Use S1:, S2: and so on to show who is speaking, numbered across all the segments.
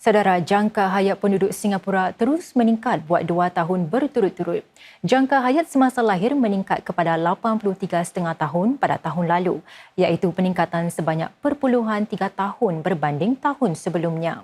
S1: Saudara jangka hayat penduduk Singapura terus meningkat buat dua tahun berturut-turut. Jangka hayat semasa lahir meningkat kepada 83.5 tahun pada tahun lalu, iaitu peningkatan sebanyak perpuluhan tiga tahun berbanding tahun sebelumnya.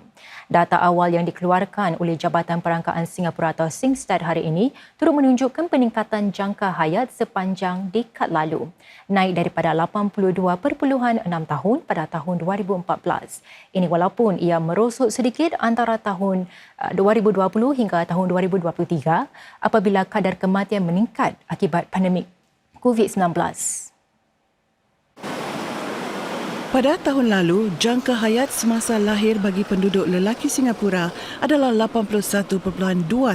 S1: Data awal yang dikeluarkan oleh Jabatan Perangkaan Singapura atau SingStat hari ini turut menunjukkan peningkatan jangka hayat sepanjang dekad lalu, naik daripada 82.6 tahun pada tahun 2014. Ini walaupun ia merosot sedikit antara tahun 2020 uh, hingga tahun 2023 apabila kadar kematian meningkat akibat pandemik COVID-19.
S2: Pada tahun lalu, jangka hayat semasa lahir bagi penduduk lelaki Singapura adalah 81.2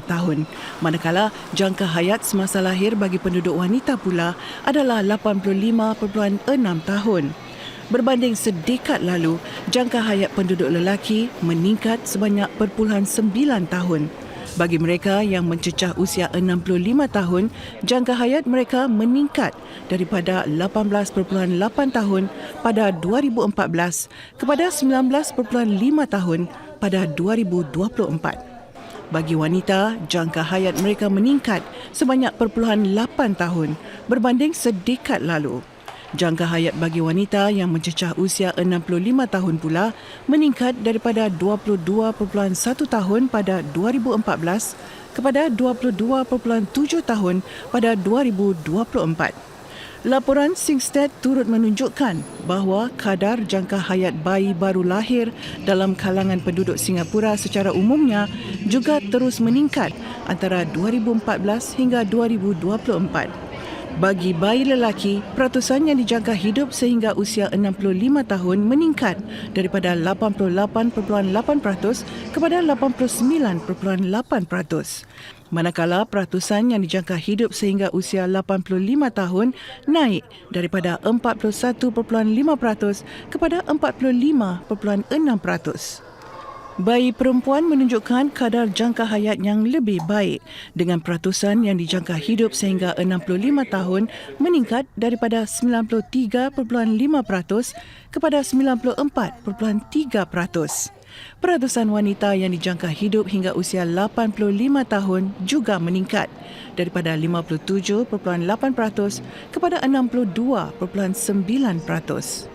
S2: tahun, manakala jangka hayat semasa lahir bagi penduduk wanita pula adalah 85.6 tahun. Berbanding sedekad lalu, jangka hayat penduduk lelaki meningkat sebanyak perpuluhan 9 tahun. Bagi mereka yang mencecah usia 65 tahun, jangka hayat mereka meningkat daripada 18.8 tahun pada 2014 kepada 19.5 tahun pada 2024. Bagi wanita, jangka hayat mereka meningkat sebanyak perpuluhan 8 tahun berbanding sedekad lalu. Jangka hayat bagi wanita yang mencecah usia 65 tahun pula meningkat daripada 22.1 tahun pada 2014 kepada 22.7 tahun pada 2024. Laporan SingStat turut menunjukkan bahawa kadar jangka hayat bayi baru lahir dalam kalangan penduduk Singapura secara umumnya juga terus meningkat antara 2014 hingga 2024. Bagi bayi lelaki, peratusan yang dijangka hidup sehingga usia 65 tahun meningkat daripada 88.8% kepada 89.8%. Manakala peratusan yang dijangka hidup sehingga usia 85 tahun naik daripada 41.5% kepada 45.6%. Bayi perempuan menunjukkan kadar jangka hayat yang lebih baik dengan peratusan yang dijangka hidup sehingga 65 tahun meningkat daripada 93.5% kepada 94.3%. Peratusan wanita yang dijangka hidup hingga usia 85 tahun juga meningkat daripada 57.8% kepada 62.9%.